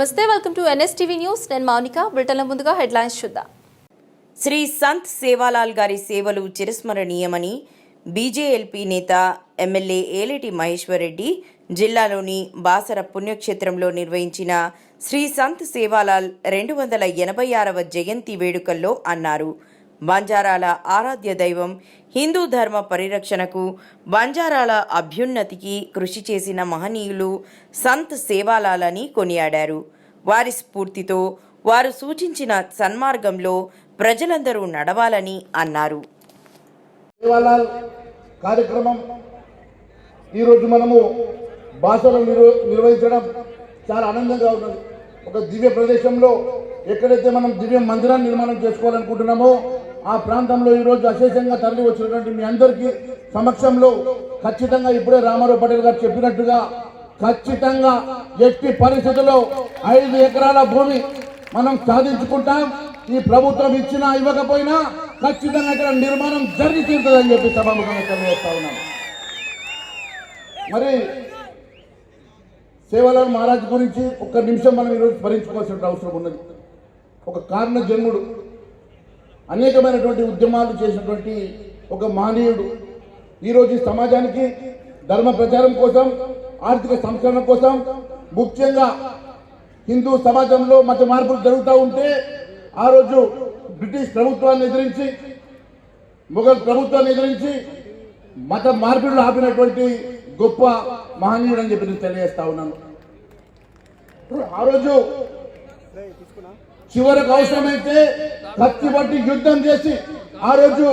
నమస్తే welcome to NSTV news నేను మౌనిక. బ్రిటన్ల ముందుగా హెడ్లైన్స్ చూద్దాం. శ్రీ సంత్ సేవాలాల్ గారి సేవలు చిరస్మరణీయమని బీజేఎల్పీ నేత ఎమ్మెల్యే ఏలేటి మహేశ్వరరెడ్డి జిల్లాలోని బాసర పుణ్యక్షేత్రంలో నిర్వహించిన శ్రీ సంత్ సేవాలాల్ రెండు వందల ఎనభై ఆరవ జయంతి వేడుకల్లో అన్నారు. బంజారాల ఆరాధ్య దైవం హిందూ ధర్మ పరిరక్షణకు బంజారాల అభ్యున్నతికి కృషి చేసిన మహనీయులు సంత్ సేవాలాలని కొనియాడారు. వారి స్ఫూర్తితో వారు సూచించిన సన్మార్గంలో ప్రజలందరూ నడవాలని అన్నారు. కార్యక్రమం ఈరోజు మనము భాషలో నిర్వహించడం చాలా ఆనందంగా ఉన్నది. ఒక దివ్య ప్రదేశంలో ఎక్కడైతే మనం దివ్య మందిరాన్ని నిర్మాణం చేసుకోవాలనుకుంటున్నామో ఆ ప్రాంతంలో ఈరోజు అశేషంగా తరలి వచ్చినటువంటి మీ అందరికీ సమక్షంలో ఖచ్చితంగా ఇప్పుడే రామారావు పటేల్ గారు చెప్పినట్టుగా ఖచ్చితంగా ఎట్టి పరిస్థితుల్లో ఐదు ఎకరాల భూమి మనం సాధించుకుంటాం. ఈ ప్రభుత్వం ఇచ్చినా ఇవ్వకపోయినా ఖచ్చితంగా ఇక్కడ నిర్మాణం జరిగి తీరుతుందని చెప్పి సభాముఖంగా తెలియజేస్తా ఉన్నాం. మరి సేవలాల్ మహారాజ్ గురించి ఒక్క నిమిషం మనం ఈరోజు స్మరించుకోవాల్సిన అవసరం ఉన్నది. ఒక కారణ జన్ముడు అనేకమైనటువంటి ఉద్యమాలు చేసినటువంటి ఒక మానీయుడు ఈరోజు సమాజానికి ధర్మ ప్రచారం కోసం ఆర్థిక సంస్కరణ కోసం ముఖ్యంగా హిందూ సమాజంలో మత మార్పులు జరుగుతూ ఉంటే ఆ రోజు బ్రిటిష్ ప్రభుత్వాన్ని ఎదిరించి మొఘల్ ప్రభుత్వాన్ని ఎదిరించి మత మార్పులు ఆపినటువంటి గొప్ప మహనీయుడు అని చెప్పి నేను తెలియజేస్తా ఉన్నాను. ఆ రోజు చివరకు అవసరమైతే కత్తి పట్టి యుద్ధం చేసి ఆ రోజు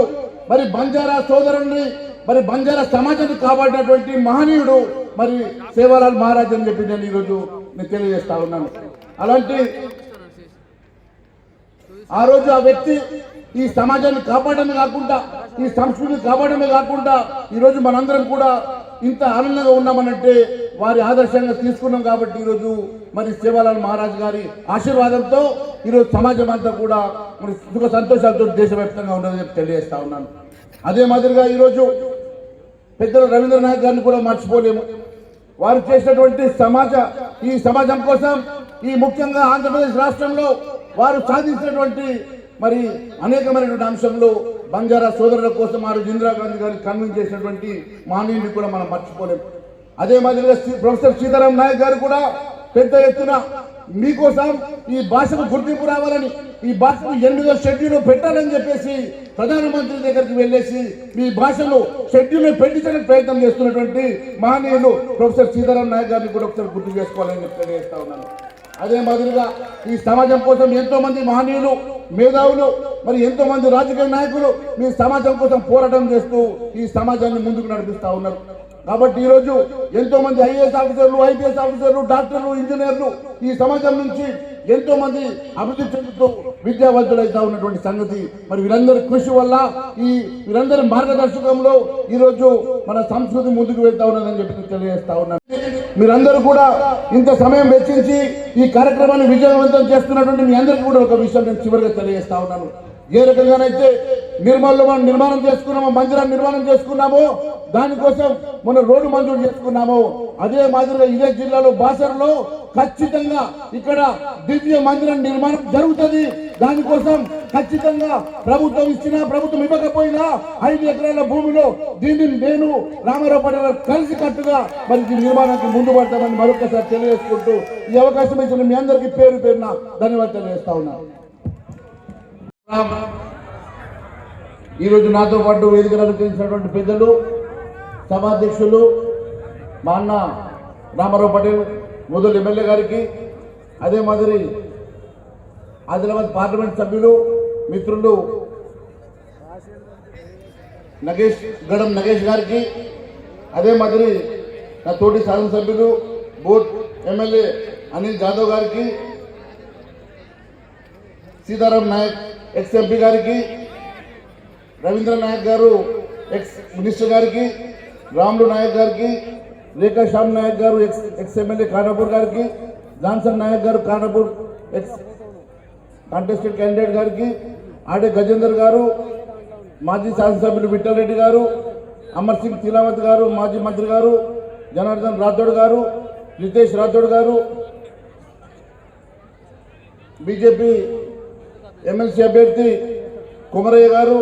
మరి బంజారా సోదరుని మరి బంజారా సమాజాన్ని కాపాడినటువంటి మహనీయుడు మరి సేవాలాల్ మహారాజ్ అని చెప్పి నేను ఈరోజు నేను తెలియజేస్తా ఉన్నాను. అలాంటి ఆ రోజు ఆ వ్యక్తి ఈ సమాజాన్ని కాపాడమే కాకుండా ఈ సంస్కృతిని కాపాడమే కాకుండా ఈ రోజు మనందరం కూడా ఇంత ఆనందంగా ఉన్నామనంటే వారి ఆదర్శంగా తీసుకున్నాం కాబట్టి ఈరోజు మరి సేవాలాల్ మహారాజ్ గారి ఆశీర్వాదంతో ఈరోజు సమాజం అంతా కూడా మరి సుఖ సంతోషాలతో దేశవ్యాప్తంగా ఉన్నదని చెప్పి తెలియజేస్తా ఉన్నాను. అదే మాదిరిగా ఈరోజు పెద్దలు రవీంద్రనాథ్ గారిని కూడా మర్చిపోలేము. వారు చేసినటువంటి సమాజ ఈ సమాజం కోసం ఈ ముఖ్యంగా ఆంధ్రప్రదేశ్ రాష్ట్రంలో వారు సాధించినటువంటి మరి అనేకమైనటువంటి అంశంలో బంజారా సోదరుల కోసం వారు ఇందిరా ఇందిరాగాంధీ గారిని కన్విన్స్ చేసినటువంటి మానవుని కూడా మనం మర్చిపోలేము అదే మాదిరిగా శ్రీ- ప్రొఫెసర్ సీతారాం నాయక్ గారు కూడా పెద్ద ఎత్తున మీకోసం ఈ భాషకు గుర్తింపు రావాలని ఈ భాషకు ఎనిమిదో షెడ్యూల్ పెట్టాలని చెప్పేసి ప్రధానమంత్రి దగ్గరికి వెళ్ళేసి మీ భాషలో షెడ్యూల్ పెట్టించడానికి ప్రయత్నం చేస్తున్నటువంటి మహనీయులు ప్రొఫెసర్ సీతారాం నాయక్ గారిని కూడా ఒకసారి గుర్తు చేసుకోవాలని చెప్పి తెలియజేస్తా ఉన్నాను. అదే మాదిరిగా ఈ సమాజం కోసం ఎంతో మంది మహనీయులు మేధావులు మరి ఎంతో మంది రాజకీయ నాయకులు మీ సమాజం కోసం పోరాటం చేస్తూ ఈ సమాజాన్ని ముందుకు నడిపిస్తా ఉన్నారు. కాబట్టి ఈరోజు ఎంతో మంది ఐఏఎస్ ఆఫీసర్లు ఐపీఎస్ ఆఫీసర్లు డాక్టర్లు ఇంజనీర్లు ఈ సమాజం నుంచి ఎంతో మంది అభివృద్ధి చెందుతూ విద్యావంతులైతా ఉన్నటువంటి సంగతి. మరి వీరందరి కృషి వల్ల ఈ వీరందరి మార్గదర్శకంలో ఈరోజు మన సంస్కృతి ముందుకు వెళ్తా ఉన్నదని చెప్పి తెలియజేస్తా ఉన్నాను. మీరందరూ కూడా ఇంత సమయం వెచ్చించి ఈ కార్యక్రమాన్ని విజయవంతం చేస్తున్నటువంటి మీ అందరికీ కూడా ఒక విషయం నేను చివరిగా తెలియజేస్తా ఉన్నాను. ఏ రకంగానైతే నిర్మల్లో మనం నిర్మాణం చేసుకున్నామో మందిరాన్ని నిర్మాణం చేసుకున్నామో దానికోసం మన రోడ్డు మంజూరు చేసుకున్నాము అదే మాదిరిగా ఇదే జిల్లాలో బాసరలో ఖచ్చితంగా ఇక్కడ దివ్య మందిరం నిర్మాణం జరుగుతుంది. దానికోసం ఖచ్చితంగా ప్రభుత్వం ఇచ్చినా ప్రభుత్వం ఇవ్వకపోయినా ఐదు ఎకరాల భూమిలో దీన్ని నేను రామారావు పటేల్ కలిసి కట్టుగా మరి నిర్మాణానికి ముందు పడతామని మరొకసారి తెలియజేసుకుంటూ ఈ అవకాశం ఇచ్చిన మీ అందరికీ పేరు పేరున ధన్యవాదాలు తెలియజేస్తా ఉన్నాను. ఈరోజు నాతో పాటు వేదికలు అలంకరించినటువంటి పెద్దలు సభాధ్యక్షులు మా అన్న రామారావు పటేల్ మొదలు ఎమ్మెల్యే గారికి అదే మాదిరి ఆదిలాబాద్ పార్లమెంట్ సభ్యులు మిత్రులు నగేష్ గడం నగేష్ గారికి అదే మాదిరి నా తోటి శాసనసభ్యులు బోర్డ్ ఎమ్మెల్యే అనిల్ జాదవ్ గారికి సీతారాం నాయక్ ఎక్స్ ఎంపీ గారికి రవీంద్ర నాయక్ గారు ఎక్స్ మినిస్టర్ గారికి రాములు నాయక్ గారికి రేఖా శ్యామ్ నాయక్ గారు ఎక్స్ ఎక్స్ ఎమ్మెల్యే ఖానాపూర్ గారికి జాన్సన్ నాయక్ గారు ఖానాపూర్ ఎక్స్ కాంటెస్టెడ్ క్యాండిడేట్ గారికి ఆడే గజేందర్ గారు మాజీ శాసనసభ్యులు విఠలరెడ్డి గారు అమర్ సింగ్ తిలావత్ గారు మాజీ మంత్రి గారు జనార్దన్ రాథోడ్ గారు రితేష్ రాథోడ్ గారు బీజేపీ ఎమ్మెల్సీ అభ్యర్థి కుమరయ్య గారు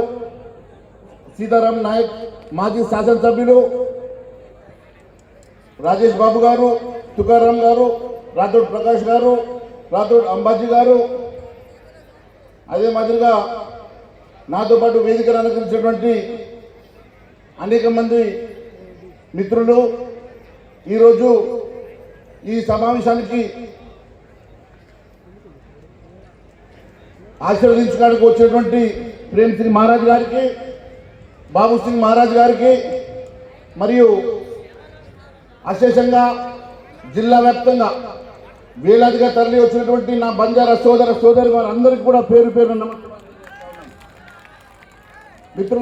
సీతారాం నాయక్ మాజీ శాసనసభ్యులు రాజేష్ బాబు గారు తుకారాం గారు రాథోడ్ ప్రకాష్ గారు రాథోడ్ అంబాజీ గారు. అదే మాదిరిగా నాతో పాటు వేదికను అనుకరించినటువంటి అనేక మంది మిత్రులు ఈరోజు ఈ సమావేశానికి ఆశీర్వదించడానికి వచ్చేటువంటి ప్రేమ్ సింగ్ మహారాజ్ గారికి బాబు సింగ్ మహారాజ్ గారికి మరియు అశేషంగా జిల్లా వ్యాప్తంగా వేలాదిగా తరలి వచ్చినటువంటి నా బంజారా సోదర సోదరి వారందరికీ కూడా పేరు పేరు నమస్కారం. మిత్రులు